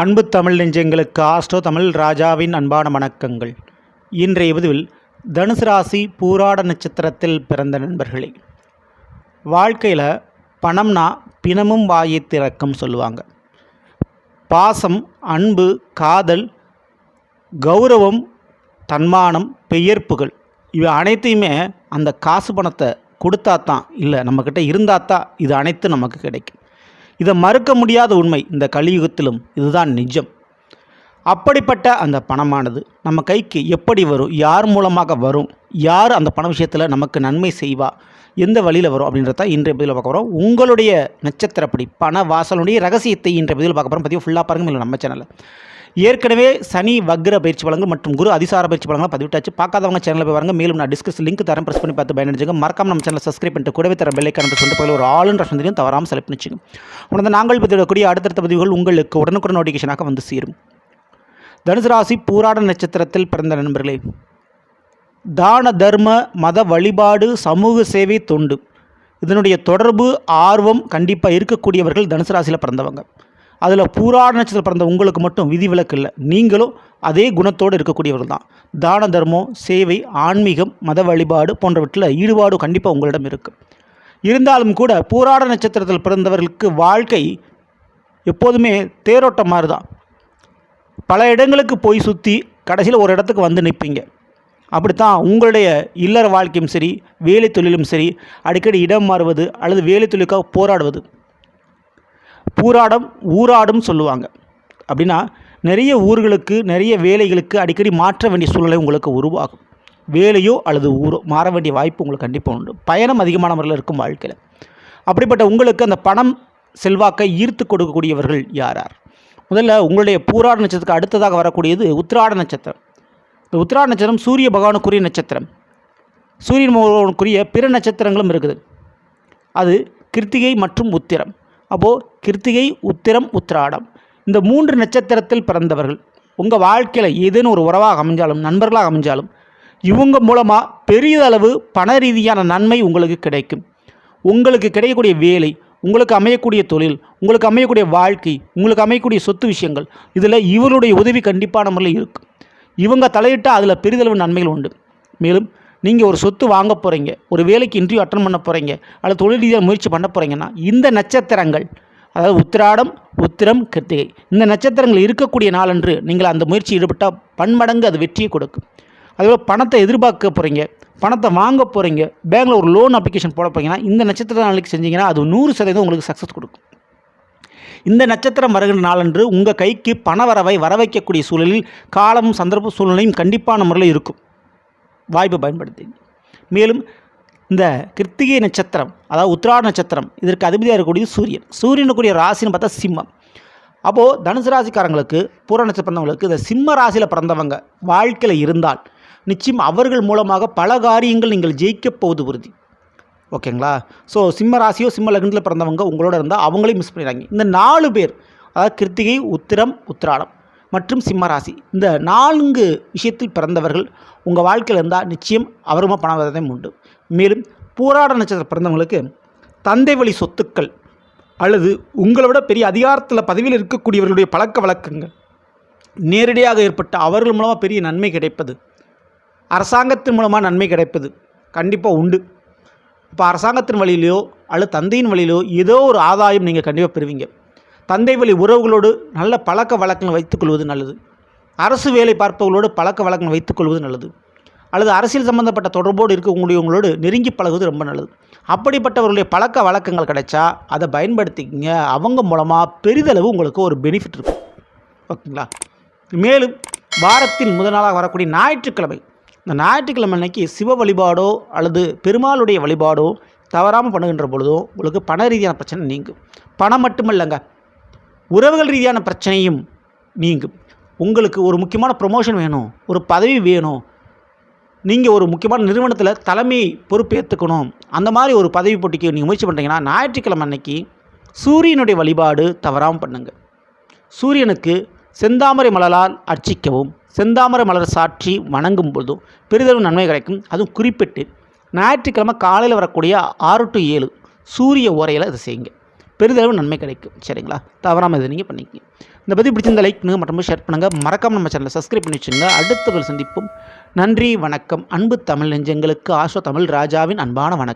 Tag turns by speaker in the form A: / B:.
A: அன்பு தமிழ் நெஞ்சங்களுக்கு ஆஸ்ட்ரோ தமிழ் ராஜாவின் அன்பான வணக்கங்கள். இன்றைய பதிவில் தனுசு ராசி பூராட நட்சத்திரத்தில் பிறந்த நண்பர்களே வாழ்க்கையில் பணம்னா பிணமும் வாயை திறக்கும் சொல்லுவாங்க. பாசம் அன்பு காதல் கௌரவம் தன்மானம் பெயர்ப்புகள் இவை அனைத்தையுமே அந்த காசு பணத்தை கொடுத்தா தான் இல்லை நம்மக்கிட்ட இருந்தால் தான் இது அனைத்தும் நமக்கு கிடைக்கும். இதை மறுக்க முடியாத உண்மை இந்த கலியுகத்திலும் இதுதான் நிஜம். அப்படிப்பட்ட அந்த பணமானது நம்ம கைக்கு எப்படி வரும்? யார் மூலமாக வரும்? யார் அந்த பண விஷயத்தில் நமக்கு நன்மை செய்வா? எந்த வழியில் வரும் அப்படின்றத இன்றைய பதிவில் பார்க்க போகிறோம் உங்களுடைய நட்சத்திரப்படி பண வாசலுடைய ரகசியத்தை இன்றைய பதிவில் பார்க்க போகிறோம் பதிவு ஃபுல்லாக பாருங்கள் இல்லை நம்ம சேனலில் ஏற்கனவே சனி வக்ர பயிற்சி வழங்கு மற்றும் குரு அதிசார பயிற்சி வழங்கலாம் பதிவிட்டாச்சு. பார்க்காதவங்க சேனலில் போய் வாங்க மேலும் நான் டிஸ்கஸ் லிங்க் தரேன். ப்ரெஸ் பண்ணி பார்த்து பயனடைஞ்சுங்க. மறக்காம நம்ம சேனலை சப்ஸ்கிரைப் பண்ணிட்டு கூடவே தர பெல்லைக்கான சொல்லிட்டு போய் ஒரு ஆளுன்ற சந்தையும் தவறாமல் செலக்ட் பண்ணிச்சுங்க. உடனே நாங்கள் பதிவிடக்கூடிய அடுத்தடுத்த பதிவுகள் உங்களுக்கு உடனுக்குடன் நோட்டிஃபிகேஷனாக வந்து சேரும். தனுசு ராசி பூராட நட்சத்திரத்தில் பிறந்த நண்பர்களே. தான தர்ம மத வழிபாடு சமூக சேவை தொண்டு. இதனுடைய தொடர்பு ஆர்வம் கண்டிப்பாக இருக்கக்கூடியவர்கள் தனுசு ராசியில் பிறந்தவங்க. அதில் பூராட நட்சத்திரம் பிறந்த உங்களுக்கு மட்டும் விதிவிலக்கு இல்லை. நீங்களும் அதே குணத்தோடு இருக்கக்கூடியவர்கள் தான். தான தர்மம் சேவை ஆன்மீகம் மத வழிபாடு போன்றவற்றில் ஈடுபாடு கண்டிப்பாக உங்களிடம் இருக்குது இருந்தாலும் கூட பூராட நட்சத்திரத்தில் பிறந்தவர்களுக்கு வாழ்க்கை எப்போதுமே தேரோட்டம் மாதிரி தான் பல இடங்களுக்கு போய் சுற்றி கடைசியில் ஒரு இடத்துக்கு வந்து நிற்பீங்க அப்படித்தான் உங்களுடைய இல்லற வாழ்க்கையும் சரி வேலை தொழிலும் சரி அடிக்கடி இடம் மாறுவது அல்லது வேலை தொழிலுக்காக போராடுவது பூராடம் ஊராடும் சொல்லுவாங்க. அப்படின்னா நிறைய ஊர்களுக்கு நிறைய வேலைகளுக்கு அடிக்கடி மாற்ற வேண்டிய சூழ்நிலை உங்களுக்கு உருவாகும். வேலையோ அல்லது ஊரோ மாற வேண்டிய வாய்ப்பு உங்களுக்கு கண்டிப்பாக உண்டு. பயணம் அதிகமான முறையில் இருக்கும் வாழ்க்கையில். அப்படிப்பட்ட உங்களுக்கு அந்த பணம் செல்வாக்கை ஈர்த்து கொடுக்கக்கூடியவர்கள் யார் யார் முதல்ல உங்களுடைய பூராட நட்சத்திரத்துக்கு அடுத்ததாக வரக்கூடியது உத்திராட நட்சத்திரம். இந்த உத்திராட நட்சத்திரம் சூரிய பகவானுக்குரிய நட்சத்திரம். சூரியன் பகவானுக்குரிய பிற நட்சத்திரங்களும் இருக்குது. அது கிருத்திகை மற்றும் உத்திரம். அப்போது கிருத்திகை உத்திரம் உத்திராடம். இந்த மூன்று நட்சத்திரத்தில் பிறந்தவர்கள் உங்கள் வாழ்க்கையில் ஏதேனும் ஒரு உறவாக அமைஞ்சாலும் நண்பர்களாக அமைஞ்சாலும் இவங்க மூலமாக பெரியதளவு பண ரீதியான நன்மை உங்களுக்கு கிடைக்கும். உங்களுக்கு கிடைக்கக்கூடிய வேலை உங்களுக்கு அமையக்கூடிய தொழில் உங்களுக்கு அமையக்கூடிய வாழ்க்கை உங்களுக்கு அமையக்கூடிய சொத்து விஷயங்கள் இதில் இவருடைய உதவி கண்டிப்பான முறையில் இருக்கும். இவங்க தலையிட்டால் அதில் பெரிதளவு நன்மைகள் உண்டு. மேலும் நீங்கள் ஒரு சொத்து வாங்க போகிறீங்க ஒரு வேலைக்கு இன்டர்வியூ அட்டன் பண்ண போகிறீங்க அல்லது தொழில் ரீதியாக முயற்சி பண்ண போகிறீங்கன்னா இந்த நட்சத்திரங்கள் அதாவது உத்திராடம் உத்திரம் கிருத்திகை இந்த நட்சத்திரங்கள் இருக்கக்கூடிய நாளன்று நீங்கள் அந்த முயற்சி ஈடுபட்டால் பன்மடங்கு அது வெற்றியை கொடுக்கும். அதுபோல் பணத்தை எதிர்பார்க்க போகிறீங்க பணத்தை வாங்க போகிறீங்க பேங்கில் ஒரு லோன் அப்ளிகேஷன் போட போகிறீங்கன்னா இந்த நட்சத்திர நாளைக்கு செஞ்சீங்கன்னா அது நூறு சதவீதம் உங்களுக்கு சக்ஸஸ் கொடுக்கும். இந்த நட்சத்திரம் வருகின்ற நாளன்று உங்கள் கைக்கு பண வரவை வர வைக்கக்கூடிய சூழலில் காலமும் சந்தர்ப்ப சூழ்நிலையும் கண்டிப்பான முறையில் இருக்கும். வாய்ப்பை பயன்படுத்தி மேலும் இந்த கிருத்திகை நட்சத்திரம் அதாவது உத்திராட நட்சத்திரம் இதற்கு அதிபதியாக இருக்கக்கூடிய சூரியன். சூரியனுக்குரிய ராசின்னு பார்த்தா சிம்மம். அப்போது தனுசு ராசிக்காரங்களுக்கு பூர நட்சத்திரம் பிறந்தவங்களுக்கு இந்த சிம்ம ராசியில் பிறந்தவங்க வாழ்க்கையில் இருந்தால் நிச்சயம் அவர்கள் மூலமாக பல காரியங்கள் நீங்கள் ஜெயிக்கப் போவது உறுதி. ஓகேங்களா? ஸோ சிம்ம ராசியோ சிம்ம லக்னத்தில் பிறந்தவங்க உங்களோட இருந்தால் அவங்களையும் மிஸ் பண்ணிடுறாங்க இந்த நாலு பேர் அதாவது கிருத்திகை உத்திரம் உத்திராடம் மற்றும் சிம்மராசி. இந்த நான்கு விஷயத்தில் பிறந்தவர்கள் உங்கள் வாழ்க்கையில் இருந்தால் நிச்சயம் அவருமா பணவரதையும் உண்டு. மேலும் போராட நட்சத்திரம் பிறந்தவங்களுக்கு தந்தை வழி சொத்துக்கள் அல்லது உங்களை விட பெரிய அதிகாரத்தில் பதவியில் இருக்கக்கூடியவர்களுடைய பழக்க வழக்கங்கள். நேரடியாக ஏற்பட்ட அவர்கள் மூலமாக பெரிய நன்மை கிடைப்பது. அரசாங்கத்தின் மூலமாக நன்மை கிடைப்பது. கண்டிப்பாக உண்டு. இப்போ அரசாங்கத்தின் வழியிலையோ அல்லது தந்தையின் வழியிலோ ஏதோ ஒரு ஆதாயம் நீங்கள் கண்டிப்பாக பெறுவீங்க. தந்தை வழி உறவுகளோடு நல்ல பழக்க வழக்கங்கள் வைத்துக்கொள்வது நல்லது. அரசு வேலை பார்ப்பவர்களோடு பழக்க வழக்கங்கள் வைத்துக்கொள்வது நல்லது. அல்லது அரசியல் சம்பந்தப்பட்ட தொடர்போடு இருக்கக்கூடியவங்களோடு நெருங்கி பழகுவது ரொம்ப நல்லது. அப்படிப்பட்டவர்களுடைய பழக்க வழக்கங்கள் கிடைச்சா அதை பயன்படுத்திக்கிங்க. அவங்க மூலமாக பெரிதளவு உங்களுக்கு ஒரு பெனிஃபிட் இருக்கும். ஓகேங்களா? மேலும் வாரத்தின் முதல் நாளாக வரக்கூடிய ஞாயிற்றுக்கிழமை. இந்த ஞாயிற்றுக்கிழமை அன்னைக்கு சிவ வழிபாடோ அல்லது பெருமாளுடைய வழிபாடோ தவறாமல் பண்ணுகின்ற பொழுதோ உங்களுக்கு பண ரீதியான பிரச்சனை நீங்கும். பணம் மட்டுமல்லங்க. உறவுகள் ரீதியான பிரச்சனையும் நீங்கும். உங்களுக்கு ஒரு முக்கியமான ப்ரொமோஷன் வேணும் ஒரு பதவி வேணும். நீங்கள் ஒரு முக்கியமான நிறுவனத்தில் தலைமை பொறுப்பேற்றுக்கணும். அந்த மாதிரி ஒரு பதவி போட்டிக்கு நீங்கள் முயற்சி பண்ணுறீங்கன்னா ஞாயிற்றுக்கிழமை அன்னைக்கு சூரியனுடைய வழிபாடு தவறாமல் பண்ணுங்கள் சூரியனுக்கு செந்தாமரை மலரால் அர்ச்சிக்கவும் செந்தாமரை மலர் சாற்றி வணங்கும் பொழுதும் பெரிதளவு நன்மை கிடைக்கும். அதுவும் குறிப்பிட்டு ஞாயிற்றுக்கிழமை காலையில் வரக்கூடிய ஆறு டு ஏழு சூரிய ஓரையில் அதை செய்யுங்க. பெரிதளவு நன்மை கிடைக்கும். சரிங்களா? தவறாமல் இதை நீங்கள் பண்ணிக்கங்க. இந்த பற்றி பிடிச்சிருந்த லைக் பண்ணுங்கள் மற்றும் ஷேர் பண்ணுங்கள் மறக்காமல் நம்ம சேனலை சப்ஸ்கிரைப் பண்ணி வச்சுங்க அடுத்த ஒரு சந்திப்போம். நன்றி வணக்கம். அன்பு தமிழ் நெஞ்சங்களுக்கு ஆஷோ தமிழ் ராஜாவின் அன்பான வணக்கம்.